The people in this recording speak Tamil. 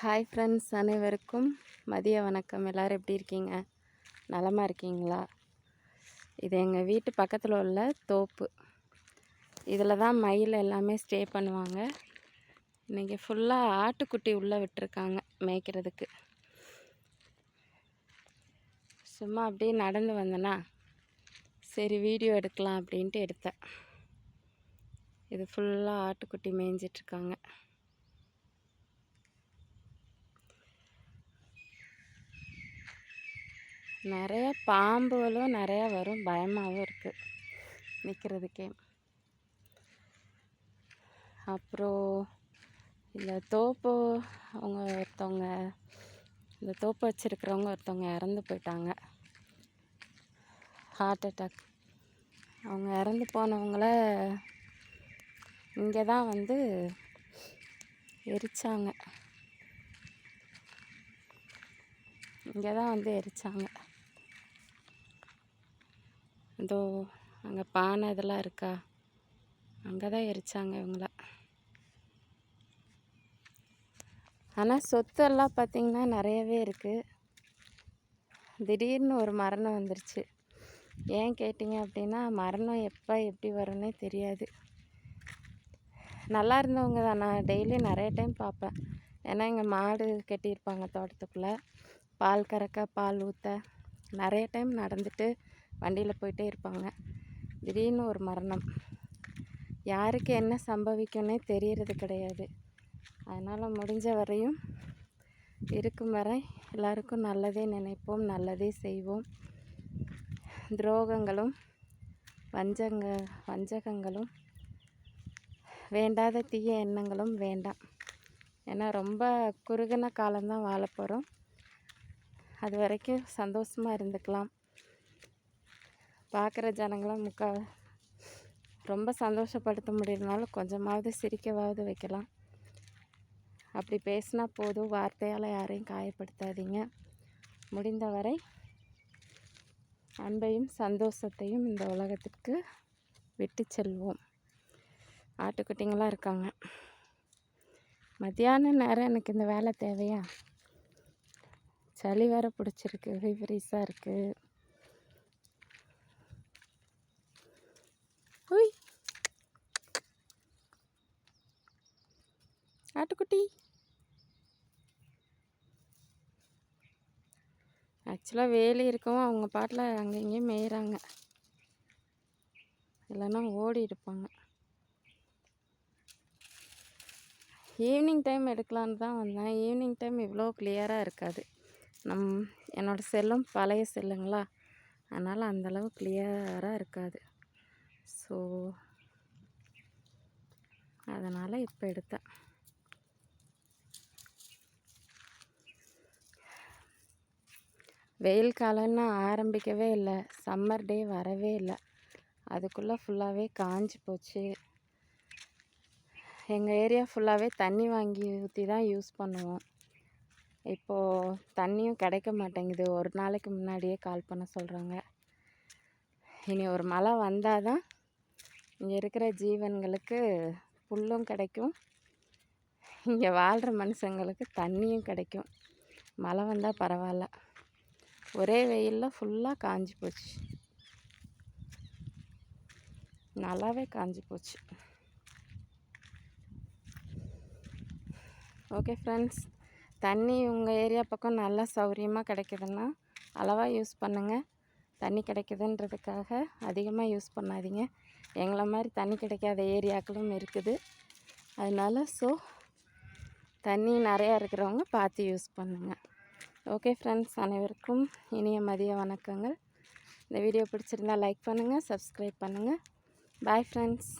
ஹாய் ஃப்ரெண்ட்ஸ் அனைவருக்கும் மதிய வணக்கம். எல்லோரும் எப்படி இருக்கீங்க? நலமாக இருக்கீங்களா? இது எங்கள் வீட்டு பக்கத்தில் உள்ள தோப்பு. இதில் தான் மயில் எல்லாமே ஸ்டே பண்ணுவாங்க. இன்றைக்கி ஃபுல்லாக ஆட்டுக்குட்டி உள்ளே விட்டுருக்காங்க மேய்க்கிறதுக்கு. சும்மா அப்படியே நடந்து வந்தேன்னா சரி வீடியோ எடுக்கலாம் அப்படின்ட்டு எடுத்தேன். இது ஃபுல்லாக ஆட்டுக்குட்டி மேய்ஞ்சிட்ருக்காங்க நிறைய பாம்புகளும் நிறையா வரும். பயமாகவும் இருக்குது நிற்கிறதுக்கே அப்புறம் இந்த தோப்பு அவங்க ஒருத்தவங்க இந்த தோப்பு வச்சுருக்கிறவங்க ஒருத்தவங்க இறந்து போயிட்டாங்க. ஹார்ட் அட்டாக் அவங்க இறந்து போனவங்கள இங்கே தான் வந்து எரிச்சாங்க. இங்கே தான் வந்து எரிச்சாங்க. இதோ அங்கே பானை இதெல்லாம் இருக்கா? அங்கே தான் எரிச்சாங்க இவங்கள. ஆனால் சொத்தெல்லாம் பார்த்திங்கன்னா நிறையவே இருக்குது திடீர்னு ஒரு மரணம் வந்துருச்சு. ஏன் கேட்டிங்க அப்படின்னா மரணம் எப்போ எப்படி வரும்னே தெரியாது. நல்லா இருந்தவங்க தான். நான் டெய்லி நிறைய டைம் பார்ப்பேன். ஏன்னா இங்கே மாடு கட்டியிருப்பாங்க தோட்டத்துக்குள்ளே. பால் கறக்க பால் ஊற்ற நிறைய டைம் நடந்துட்டு வண்டியில் போயிட்டே இருப்பாங்க. திடீர்னு ஒரு மரணம். யாருக்கு என்ன சம்பவிக்கும்னே தெரியறது கிடையாது. அதனால் முடிஞ்ச வரையும் இருக்கும் வரை எல்லாருக்கும் நல்லதே நினைப்போம் நல்லதே செய்வோம். துரோகங்களும் வஞ்சங்க வஞ்சகங்களும் வேண்டாத தீய எண்ணங்களும் வேண்டாம். ஏன்னா ரொம்ப குறுகின காலம்தான் வாழ போகிறோம் அது வரைக்கும் சந்தோஷமாக இருந்துக்கலாம். பார்க்குற ஜனங்களாம் முக்கா ரொம்ப சந்தோஷப்படுத்த முடியலனாலும் கொஞ்சமாவது சிரிக்கவாவது வைக்கலாம். அப்படி பேசினா போதும். வார்த்தையால் யாரையும் காயப்படுத்தாதீங்க. முடிந்தவரை அன்பையும் சந்தோஷத்தையும் இந்த உலகத்திற்கு விட்டு செல்வோம். ஆட்டுக்குட்டிங்களாம் இருக்காங்க. மத்தியான நேரம் எனக்கு இந்த வேலை தேவையா? சளி வேற பிடிச்சிருக்கு. ஃபீவரிஸாக இருக்குது ஆட்டுக்குட்டி ஆக்சுவலாக வேலி இருக்கவும் அவங்க பாட்டில் அங்கே இங்கேயும் மேயிறாங்க. இல்லைன்னா ஓடி இருப்பாங்க. ஈவினிங் டைம் எடுக்கலான்னு தான் வந்தேன். ஈவினிங் டைம் இவ்வளோ கிளியராக இருக்காது. நம் என்னோடய செல்லும் பழைய செல்லுங்களா? அதனால் அந்தளவு கிளியராக இருக்காது. ஸோ அதனால் இப்போ எடுத்தேன். வெயில் காலம்னு ஆரம்பிக்கவே இல்லை. சம்மர் டே வரவே இல்லை. அதுக்குள்ளே ஃபுல்லாகவே காஞ்சி போச்சு. எங்கள் ஏரியா ஃபுல்லாகவே தண்ணி வாங்கி ஊற்றி தான் யூஸ் பண்ணுவோம். இப்போது தண்ணியும் கிடைக்க மாட்டேங்குது. ஒரு நாளைக்கு முன்னாடியே கால் பண்ண சொல்கிறாங்க இனி ஒரு மழை வந்தால் தான் இங்கே இருக்கிற ஜீவன்களுக்கு புல்லும் கிடைக்கும். இங்கே வாழ்கிற மனுஷங்களுக்கு தண்ணியும் கிடைக்கும். மழை வந்தால் பரவாயில்ல. ஒரே வெயிலில் ஃபுல்லாக காஞ்சி போச்சு. நல்லாவே காஞ்சி போச்சு. ஓகே ஃப்ரெண்ட்ஸ் தண்ணி உங்கள் ஏரியா பக்கம் நல்லா சௌரியமாக கிடைக்குதுன்னா அளவாக யூஸ் பண்ணுங்கள் தண்ணி கிடைக்குதுன்றதுக்காக அதிகமாக யூஸ் பண்ணாதீங்க. எங்களை மாதிரி தண்ணி கிடைக்காத ஏரியாக்களும் இருக்குது. அதனால் ஸோ தண்ணி நிறையா இருக்கிறவங்க பார்த்து யூஸ் பண்ணுங்கள் ஓகே ஃப்ரெண்ட்ஸ் அனைவருக்கும் இனிய மதிய வணக்கங்கள். இந்த வீடியோ பிடிச்சிருந்தால் லைக் பண்ணுங்கள் சப்ஸ்கிரைப் பண்ணுங்கள் பாய் ஃப்ரெண்ட்ஸ்